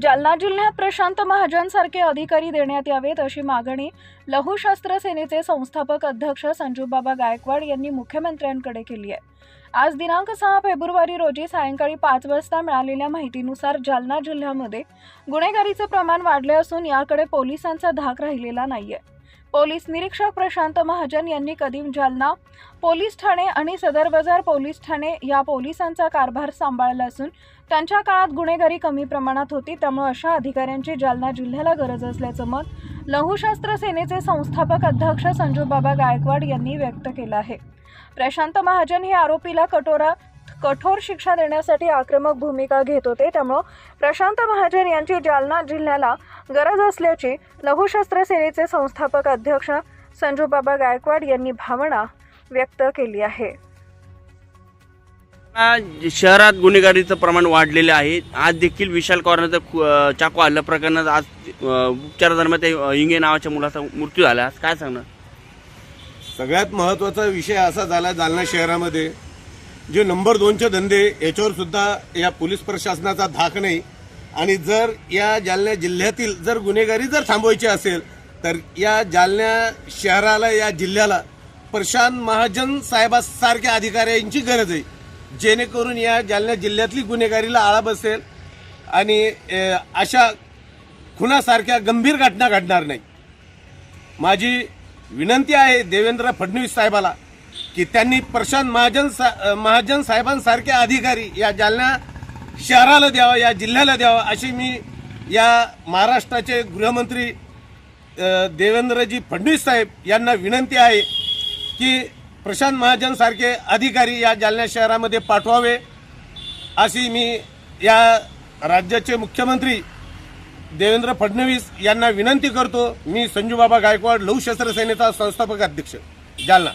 जालना जिल्ह्यात प्रशांत महाजनसारखे अधिकारी देण्यात यावेत अशी मागणी लघुशस्त्र सेनेचे संस्थापक अध्यक्ष संजूबाबा गायकवाड यांनी मुख्यमंत्र्यांकडे केली आहे. आज दिनांक सहा फेब्रुवारी रोजी सायंकाळी पाच वाजता मिळालेल्या माहितीनुसार जालना जिल्ह्यामध्ये गुन्हेगारीचे प्रमाण वाढले असून याकडे पोलिसांचा धाक राहिलेला नाहीये. पोलीस निरीक्षक प्रशांत महाजन यांनी कदीम जालना पोलीस ठाणे आणि सदर बाजार पोलीस ठाणे या पोलिसांचा कारभार सांभाळला असून त्यांच्या काळात गुन्हेगारी कमी प्रमाणात होती त्यामुळे अशा अधिकाऱ्यांची जालना जिल्ह्याला गरज असल्याचं मत लघुशास्त्र सेनेचे संस्थापक अध्यक्ष संजूबाबा गायकवाड यांनी व्यक्त केलं आहे. प्रशांत महाजन हे आरोपीला कटोरा कठोर शिक्षा देण्यासाठी आक्रमक भूमिका घेत होते. त्यामुळं प्रशांत महाजन यांची जालना जिल्ह्याला गरज असल्याची लघुशस्त्र सेनेचे संस्थापक अध्यक्ष संजूबाबा गायकवाड यांनी भावना व्यक्त केली आहे. आज शहरात गुन्हेगारीचं प्रमाण वाढलेले आहे. आज देखील विशाल कॉर्नरचं चाकू हल्ल्या प्रकरणात आज उपचारादरम्यान ते इंगे नावाच्या मुलाचा मृत्यू झाला. आज काय सांगणार? सगळ्यात महत्त्वाचा विषय असा झाला जालना शहरामध्ये. जे नंबर दोनचे धंदे याच्यावर सुद्धा या पोलीस प्रशासनाचा धाक नाही. आणि जर या जालना जिल्ह्यातील जर गुन्हेगारी जर थांबवायची असेल तर या जालना शहराला या जिल्ह्याला प्रशांत महाजन साहेबासारख्या अधिकाऱ्यांची गरज आहे. जेणेकरून या जालना जिल्ह्यातली गुन्हेगारीला आळा बसेल आणि अशा खुनासारख्या गंभीर घटना घडणार नाही. माझी विनंती आहे देवेंद्र फडणवीस साहेबाला की त्यांनी प्रशांत महाजन सा महाजन साहेबांसारखे अधिकारी या जालना शहराला द्यावा या जिल्ह्याला द्यावा अशी मी या महाराष्ट्राचे गृहमंत्री देवेंद्रजी फडणवीस साहेब यांना विनंती आहे की प्रशांत महाजनसारखे अधिकारी या जालना शहरामध्ये पाठवावे अशी मी या राज्याचे मुख्यमंत्री देवेंद्र फडणवीस यांना विनंती करतो. मी संजूबाबा गायकवाड लहू सेनेचा संस्थापक अध्यक्ष जालना.